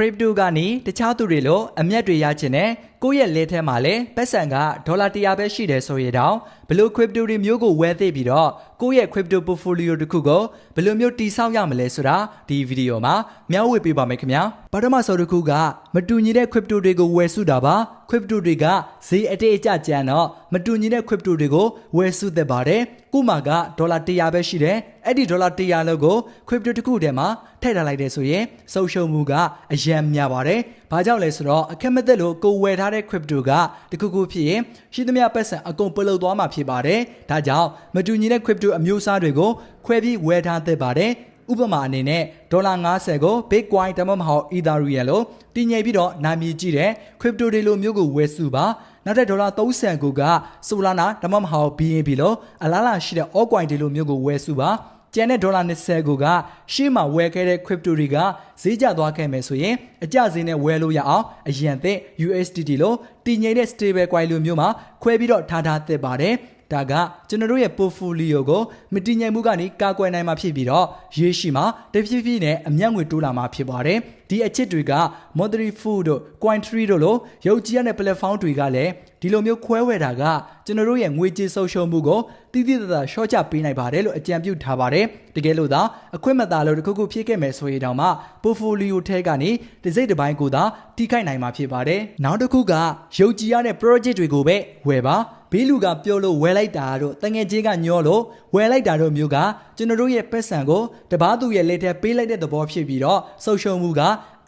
crypto ကနေတခြားသူတွေလိုအမျက်တွေရချင်တဲ့ကိုယ့်ရဲ့လက်ထဲမှာလည်းပတ်စံကဒေါ်လာ100ပဲရှိတယ်ဆိုရင်တော့ဘယ်လို crypto တွေမျိုးကိုဝယ်သိပြီးတော့ကိုယ့်ရဲ့ crypto portfolio တစ်ခုကိုဘယ်လိုမျိုးတည်ဆောက်ရမလဲဆိုတာဒီဗီဒီယိုမှာမျှဝေပေးပါမယ်ခင်ဗျာပထမဆုံးတစ်ခုကမတူညီတဲ့ crypto တွေကိုဝယ်စုတာပါ crypto တွေကဈေးအတိတ်အကျကျန်တော့မတူညီတဲ့ crypto တွေကိုဝယ်စုသင့်ပါတယ်ကို့မှာကဒေါ်လာ100ပဲရှိတယ်အဲ့ဒီဒေါ်လာ100လောက်ကို crypto တစ်ခုထဲမှာထည့်ထားလိုက်တယ်ဆိုရင်ဆုံးရှုံးမှုကအယံများပါတယ်။ ဘာကြောင့်လဲဆိုတော့အခက်မသက်လို့ကိုဝယ်ထားတဲ့ crypto ကတခုခုဖြစ်ရင်ရှိသမျှပတ်စံအကုန်ပလုတ်သွားမှာဖြစ်ပါတယ်။ဒါကြောင့်မတူညီတဲ့ crypto အမျိုးအစားတွေကိုခွဲပြီးဝယ်ထားသင့်ပါတယ်။ဥပမာအနေနဲ့ဒေါ်လာ90ကို Bitcoin တမမဟုတ် Ethereum လို့တည်ငြိမ်ပြီးတော့နာမည်ကြီးတဲ့ crypto တွေလိုမျိုးကိုဝယ်စုပါနောက်ထပ်ဒေါ်လာ30ကိုက Solana တမမဟုတ် BNB လို့အလားလာရှိတဲ့ altcoin တွေလိုမျိုးကိုဝယ်စုပါ ကျန်တဲ့ဒေါ်လာ20ကိုကရှေ့မှာဝယ်ခဲ့တဲ့ crypto တွေကဈေးကျသွားခဲ့မယ်ဆိုရင်အကျဈေးနဲ့ဝယ်လို့ရအောင်အရန်သစ် USDT လို့တည်ငြိမ်တဲ့ stable coin လိုမျိုးမှာခွဲပြီးတော့ထားထားသင့်ပါတယ် ဒါကကျွန်တော်တို့ရဲ့ portfolio ကိုမတည်ငြိမ်မှုကနေကာကွယ်နိုင်မှာဖြစ်ပြီးတော့ရေရှည်မှာတဖြည်းဖြည်းနဲ့အမျက်ငွေတိုးလာမှာဖြစ်ပါတယ်ဒီအချစ်တွေက Modern Food တို့ Coin Tree တို့လိုရုပ်ကြီးရတဲ့ platform တွေကလည်းဒီလိုမျိုးခွဲဝယ်တာကကျွန်တော်တို့ရဲ့ငွေကြေးဆုံးရှုံးမှုကိုတိတိကျကျရှော့ချပေးနိုင်ပါတယ်လို့အကြံပြုထားပါတယ်တကယ်လို့သာအခွင့်မသာလို့တစ်ခုခုဖြစ်ခဲ့မယ်ဆိုရင်တောင်မှ portfolio ထဲကနေတစ်စိတ်တစ်ပိုင်းကိုသာထိခိုက်နိုင်မှာဖြစ်ပါတယ်နောက်တစ်ခုကရုပ်ကြီးရတဲ့ project တွေကိုပဲဝယ်ပါ ဘေးလူကပြောလို့ဝယ်လိုက်တာတို့တငယ်ချင်းကညောလို့ဝယ်လိုက်တာတို့မျိုးကကျွန်တော်တို့ရဲ့ပတ်စံကိုတပားသူရဲ့လက်ထဲပေးလိုက်တဲ့သဘောဖြစ်ပြီးတော့ဆုံးရှုံးမှုက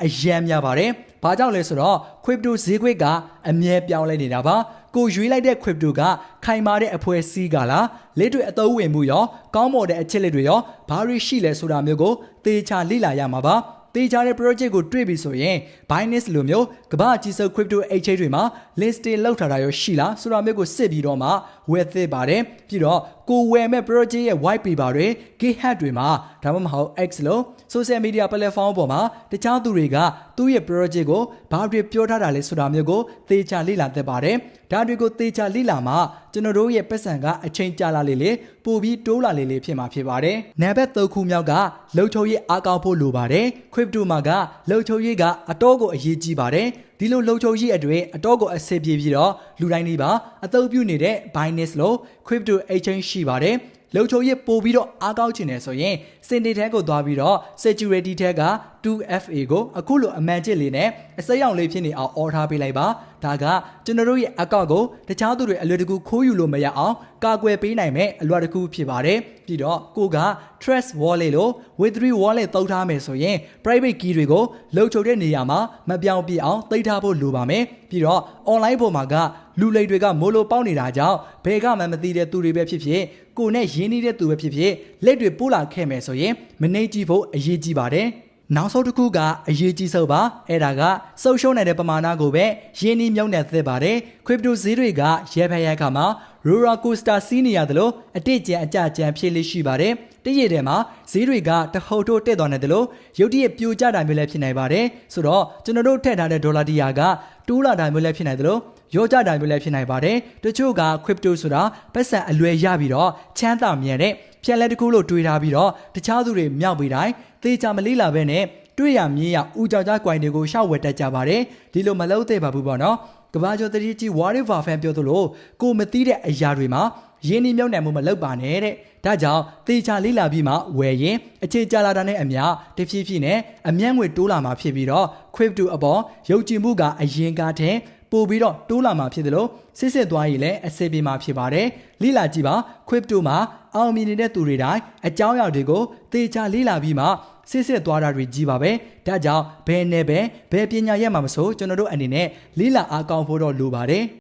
အယံများပါတယ်။ဘာကြောင့်လဲဆိုတော့ crypto ဈေးကွက်ကအမြဲပြောင်းလဲနေတာပါ။ကိုရွေးလိုက်တဲ့ crypto ကခိုင်မာတဲ့အဖွဲ့အစည်းကလားလက်တွေအသုံးဝင်မှုရောကောင်းမွန်တဲ့အချက်လက်တွေရောဘာတွေရှိလဲဆိုတာမျိုးကိုသေချာလေ့လာရမှာပါ။ တေချာတဲ့ project ကိုတွေ့ပြီဆိုရင် Binance လိုမျိုးကမ္ဘာအကြီးဆုံး crypto exchange တွေမှာ listing လောက်ထားတာရောရှိလားဆိုတာမျိုးကိုစစ်ပြီးတော့မှဝယ်သစ်ပါတယ်ပြီးတော့ ကိုဝယ်မဲ့ project ရဲ့ white paper တွေ GitHub တွေမှာဒါမှမဟုတ် X လို့ social media platform ပေါ်မှာတခြားသူတွေကသူ့ရဲ့ project ကိုဘာတွေပြောထားတာလဲဆိုတာမျိုးကိုသေချာလေ့လာသစ်ပါတယ်ဒါတွေကိုသေချာလေ့လာမှကျွန်တော်တို့ရဲ့ပတ်စံကအချိန်ကြာလာလေလေပို့ပြီးတိုးလာလေလေဖြစ်မှာဖြစ်ပါတယ်။နံပါတ်3ခုမြောက်ကလုံချုံရေးအားကောင်းဖို့လိုပါတယ်။ crypto မှာကလုံချုံရေးကအတော့ကိုအရေးကြီးပါတယ်။ ဒီလိုလုံချုံရေးအတွေ့အတော့ကိုအဆင်ပြေပြီးတော့လူတိုင်းနေပါအသုံးပြုနေတဲ့ Binance လို့ crypto exchange ရှိပါတယ်။ လုံချုံရေးပို့ပြီးတော့အားကောင်းချင်တယ်ဆိုရင်စင်တေထဲကိုသွားပြီးတော့ security ထဲက 2FA ကိုအခုလိုအမှန်ချစ်လေးနဲ့အစိမ်းအောင်လေးဖြစ်နေအောင် order ပေးလိုက်ပါဒါကကျွန်တော်တို့ရဲ့ account ကိုတခြားသူတွေအလွယ်တကူခိုးယူလို့မရအောင်ကာကွယ်ပေးနိုင်မဲ့အလွယ်တကူဖြစ်ပါတယ်ပြီးတော့ကိုက trust wallet လို့ web3 wallet သုံးထားမယ်ဆိုရင် private key တွေကိုလုံခြုံတဲ့နေရာမှာမပြောင်းပြအောင်သိမ်းထားဖို့လိုပါမယ်ပြီးတော့ online ပေါ်မှာက လူလိမ်တွေကမိုးလိုပေါက်နေတာကြောင့်ဘယ်ကမှမသိတဲ့သူတွေပဲဖြစ်ဖြစ်ကိုနဲ့ရင်းနှီးတဲ့သူပဲဖြစ်ဖြစ်လက်တွေပို့လာခဲ့မယ်ဆိုရင်မနေကြည့်ဖို့အရေးကြီးပါတယ်နောက်ဆုံးတစ်ခုကအရေးကြီးဆုံးပါအဲ့ဒါကစုပ်ရှုံးနေတဲ့ပမာဏကိုပဲရင်းနှီးမြုံနဲ့သစ်ပါတယ် crypto ဈေးတွေကရဲဖက်ရက်ခါမှာ roller coaster စီးနေရတယ်လို့အတိတ်ကျန်အကြကြံဖြစ်လိရှိပါတယ်တရည်ထဲမှာဈေးတွေကတဟုတ်ထိုးတက်သွားနေတယ်လို့ရုတ်တရက်ပြိုကျတာမျိုးလည်းဖြစ်နိုင်ပါတယ်ဆိုတော့ကျွန်တော်တို့ထည့်ထားတဲ့ဒေါ်လာ100ကတိုးလာတာမျိုးလည်းဖြစ်နိုင်တယ်လို့ရောကြတာမျိုးလည်းဖြစ်နိုင်ပါတယ်တချို့က crypto ဆိုတာပတ်စံအလွယ်ရပြီးတော့ချမ်းသာမြန်တဲ့ဖြက်လက်တစ်ခုလို့တွေးထားပြီးတော့တခြားသူတွေမြောက်ပေးတိုင်းသေချာမလေးလာပဲနဲ့တွေ့ရမြင်ရဦးကြောင်ကြကွိုင်တွေကိုရှောက်ဝယ်တက်ကြပါတယ်ဒီလိုမလုပ်သေးပါဘူးပေါ့နော် ကဘာကျော်တတိကြီး Warren Buffett ပြောသလိုကိုမသိတဲ့အရာတွေမှာရင်းနှီးမြှုပ်နှံမှုမလုပ်ပါနဲ့တဲ့ဒါကြောင့်သေချာလေးလာပြီးမှဝယ်ရင်အခြေချလာတာနဲ့အမျှတဖြည်းဖြည်းနဲ့အမျက်ငွေတိုးလာမှာဖြစ်ပြီးတော့ crypto အပေါ်ယုံကြည်မှုကအရင်ကတည်းပို့ပြီးတော့တိုးလာမှာဖြစ်တယ်လို့စစ်စစ်သွားရင်လည်းအစေပြေမှာဖြစ်ပါတယ်လိလာကြည့်ပါ crypto မှာအောင်မြင်နေတဲ့သူတွေတိုင်းအကြောင်းအရာတွေကိုသေချာလေးလာပြီးမှ စစ်စစ်သွားတာတွေကြီးပါပဲဒါကြောင့်ဘယ်နဲ့ပဲဘယ်ပညာရက်မှမဆိုကျွန်တော်တို့အနေနဲ့လေးလာအားကောင်းဖို့တော့လိုပါတယ်